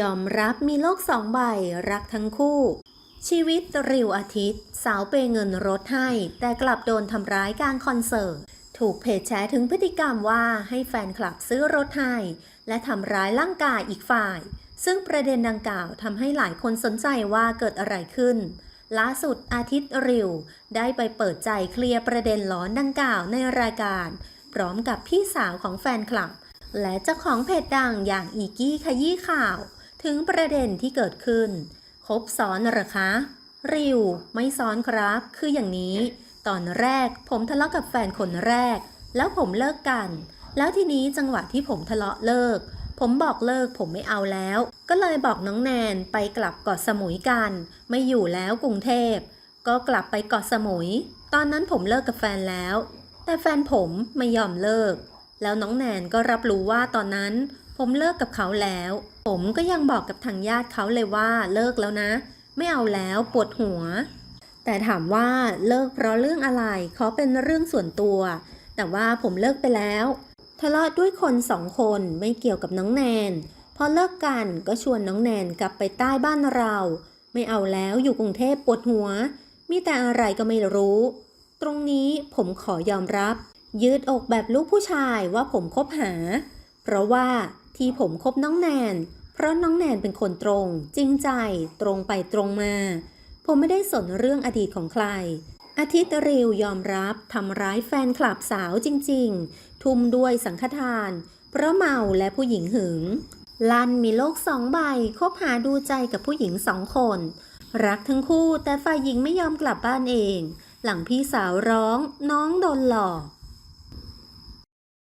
ยอมรับมีโลกสองใบรักทั้งคู่ ชีวิตริวอาทิตย์ สาวเปย์เงินรถให้ แต่กลับโดนทำร้ายกลารคอนเสิร์ตถูกเพจแชร์ถึงพฤติกรรมว่าให้แฟนคลับซื้อรถให้ และทำร้ายร่างกายอีกฝ่าย ซึ่งประเด็นดังกล่าวทำให้หลายคนสนใจว่าเกิดอะไรขึ้น ล่าสุดอาทิตย์ริว ได้ไปเปิดใจเคลียร์ประเด็นร้อนดังกล่าวในรายการ พร้อมกับพี่สาวของแฟนคลับ และเจ้าของเพจดังอย่างอีกี้ขยี้ข่าว ถึงประเด็นที่เกิดขึ้น คบซ้อนหรอคะ ริว ไม่ซ้อนครับ คืออย่างนี้ ตอนแรกผมทะเลาะกับแฟนคนแรก แล้วผมเลิกกัน แล้วทีนี้จังหวะที่ผมทะเลาะเลิก ผมบอกเลิกผมไม่เอาแล้ว ก็เลยบอกน้องแนนไปกลับเกาะสมุยกัน ไม่อยู่แล้วกรุงเทพ ก็กลับไปเกาะสมุย ตอนนั้นผมเลิกกับแฟนแล้ว แต่แฟนผมไม่ยอมเลิก แล้วน้องแนนก็รับรู้ว่าตอนนั้น ผมเลิกกับเขาแล้ว ผมก็ยังบอกกับทางญาติเขาเลยว่าเลิกแล้วนะ ไม่เอาแล้วปวดหัว แต่ถามว่าเลิกเพราะเรื่องอะไรเขาเป็นเรื่องส่วนตัว แต่ว่าผมเลิกไปแล้วทะเลาะด้วยคนสองคนไม่เกี่ยวกับน้องแนน พอเลิกกันก็ชวนน้องแนนกลับไปใต้บ้านเรา ไม่เอาแล้วอยู่กรุงเทพปวดหัว มีแต่อะไรก็ไม่รู้ ตรงนี้ผมขอยอมรับ ยืดอกแบบลูกผู้ชายว่าผมคบหา เพราะว่าที่ผมคบน้องแนน เพราะน้องแนนเป็นคนตรง จริงใจ ตรงไปตรงมา ผมไม่ได้สนเรื่องอดีตของใคร อาทิตย์ริวยอมรับทำร้ายแฟนคลับสาวจริง ๆ ทุ่มด้วยสังฆทาน เพราะเมาและผู้หญิงหึง ลันมีโลกสองใบคบหาดูใจกับผู้หญิงสองคน รักทั้งคู่แต่ฝ่ายหญิงไม่ยอมกลับบ้านเอง หลังพี่สาวร้องน้องโดนหลอก